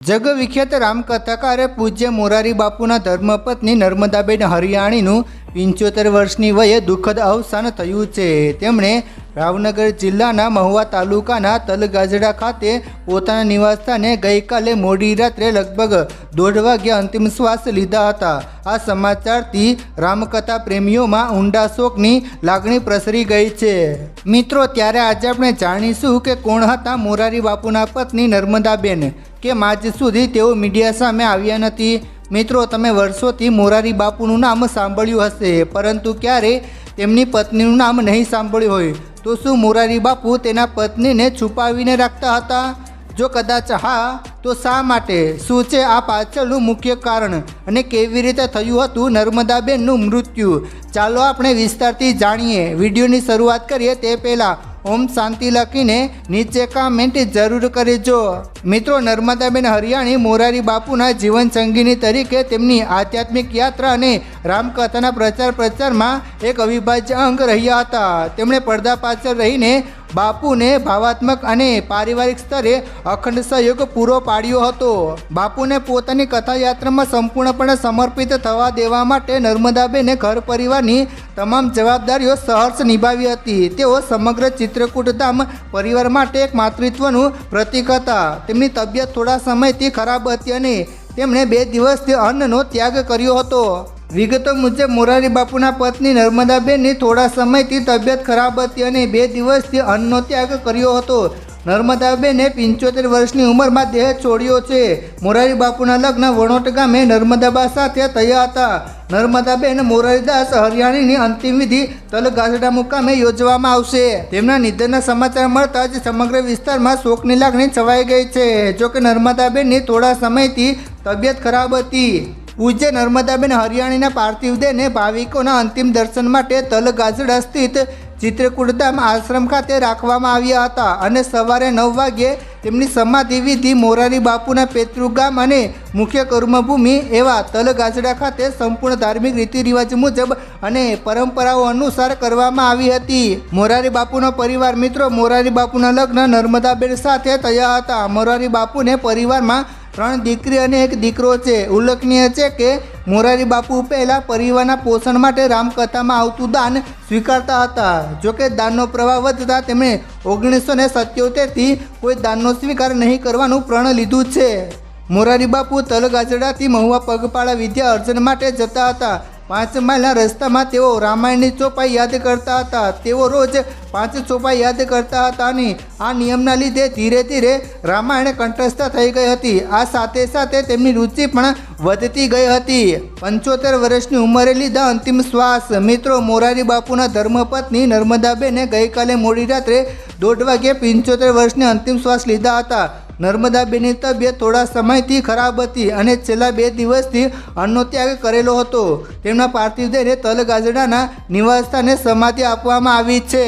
જગવિખ્યાત રામકથાકાર પૂજ્ય મોરારી બાપુના ધર્મપત્ની નર્મદાબેન હરિયાણીનું પંચોતેર વર્ષની વયે દુઃખદ અવસાન થયું છે. તેમણે ભાવનગર જિલ્લાના મહુવા તાલુકાના તલગાજડા ખાતે પોતાના નિવાસસ્થાને ગઈકાલે મોડી રાત્રે લગભગ દોઢ વાગ્યે અંતિમ શ્વાસ લીધા હતા. આ સમાચારથી રામકથા પ્રેમીઓમાં ઊંડા શોકની લાગણી પ્રસરી ગઈ છે. મિત્રો, ત્યારે આજે આપણે જાણીશું કે કોણ હતા મોરારી બાપુના પત્ની નર્મદાબેન, કે આજ સુધી તેઓ મીડિયા સામે આવ્યા નથી? મિત્રો, તમે વર્ષોથી મોરારી બાપુનું નામ સાંભળ્યું હશે, પરંતુ ક્યારે તેમની પત્નીનું નામ નહીં સાંભળ્યું હોય? તો શું મોરારી બાપુ તેના પત્નીને છુપાવીને રાખતા હતા? જો કદાચ હા, તો શા માટે? શું છે આ પાછળનું મુખ્ય કારણ? અને કેવી રીતે થયું હતું નર્મદાબેનનું મૃત્યુ? ચાલો આપણે વિસ્તારથી જાણીએ. વિડીયોની શરૂઆત કરીએ તે પહેલાં. ઓમ શાંતિ લખીને નીચે કામેન્ટ જરૂર કરજો. મિત્રો, નર્મદાબેન હરિયાણી મોરારી બાપુના જીવન સંગીની તરીકે તેમની આધ્યાત્મિક યાત્રા અને રામકથાના પ્રચાર પ્રચારમાં એક અવિભાજ્ય અંગ રહ્યા હતા. તેમણે પડદા પાછળ રહીને બાપુને ભાવાત્મક અને પારિવારિક સ્તરે અખંડ સહયોગ પૂરો પાડ્યો હતો. બાપુને પોતાની કથાયાત્રામાં સંપૂર્ણપણે સમર્પિત થવા દેવા માટે નર્મદાબેને ઘર પરિવારની તમામ જવાબદારીઓ સહર્ષ નિભાવી હતી. તેઓ સમગ્ર ચિત્રકૂટ ધામ પરિવાર માટે એક માતૃત્વનું પ્રતીક હતા. તેમની તબિયત થોડા સમયથી ખરાબ હતી અને તેમણે બે દિવસથી અન્નનો ત્યાગ કર્યો હતો. વિગતો મુજબ મોરારી બાપુના પત્ની નર્મદાબેનની થોડા સમયથી તબિયત ખરાબ હતી અને બે દિવસથી અન્નનો ત્યાગ કર્યો હતો. નર્મદાબેને પંચોતેર વર્ષની ઉંમરમાં દેહ છોડ્યો છે. મોરારી બાપુના લગ્ન વણોટ ગામે નર્મદાબા સાથે થયા હતા. નર્મદાબેન મોરારીદાસ હરિયાણીની અંતિમ વિધિ તલગાસડા મુકામે યોજવામાં આવશે. તેમના નિધનના સમાચાર મળતા જ સમગ્ર વિસ્તારમાં શોકની લાગણી છવાઈ ગઈ છે. જોકે નર્મદાબેનની થોડા સમયથી તબિયત ખરાબ હતી. પૂજ્ય નર્મદાબેન હરિયાણીના પાર્થિવ દેહને ભાવિકોના અંતિમ દર્શન માટે તલગાજડા સ્થિત ચિત્રકૂટધામ આશ્રમ ખાતે રાખવામાં આવ્યા હતા અને સવારે નવ વાગ્યે તેમની સમાધિ વિધિ મોરારી બાપુના પેતૃગામ અને મુખ્ય કર્મભૂમિ એવા તલગાજડા ખાતે સંપૂર્ણ ધાર્મિક રીતિ રિવાજ મુજબ અને પરંપરાઓ અનુસાર કરવામાં આવી હતી. મોરારી બાપુનો પરિવાર મિત્રો મોરારી બાપુના લગ્ન નર્મદાબેન સાથે થયા હતા. મોરારી બાપુને પરિવારમાં ત્રણ દીકરી અને એક દીકરો છે. ઉલ્લેખનીય છે કે મોરારી બાપુ પહેલાં પરિવારના પોષણ માટે રામકથામાં આવતું દાન સ્વીકારતા હતા. જોકે દાનનો પ્રવાહ વધતા તેમણે ઓગણીસો ને સત્યોતેરથી કોઈ દાનનો સ્વીકાર નહીં કરવાનું પ્રણ લીધું છે. મોરારી બાપુ તલગાજડાથી મહુવા પગપાળા વિદ્યા અર્જન માટે જતા હતા. પાંચ માઇલના રસ્તામાં તેઓ રામાયણની ચોપાઈ યાદ કરતા હતા. તેઓ રોજ પાંચ ચોપાઈ યાદ કરતા હતા અને આ નિયમના લીધે ધીરે ધીરે રામાયણ કંઠસ્થ થઈ ગઈ હતી. આ સાથે સાથે તેમની રુચિ પણ વધતી ગઈ હતી. પંચોતેર વર્ષની ઉંમરે લીધા અંતિમ શ્વાસ. મિત્રો, મોરારી બાપુના ધર્મપત્ની નર્મદાબેને ગઈકાલે મોડી રાત્રે દોઢ વાગ્યે પંચોતેર વર્ષની અંતિમ શ્વાસ લીધા હતા. નર્મદાબેનની તબિયત થોડા સમયથી ખરાબ હતી અને છેલ્લા બે દિવસથી અન્નનો ત્યાગ કરેલો હતો. તેમના પાર્થિવ દેહને તલગાજડાના નિવાસસ્થાને સમાધિ આપવામાં આવી છે.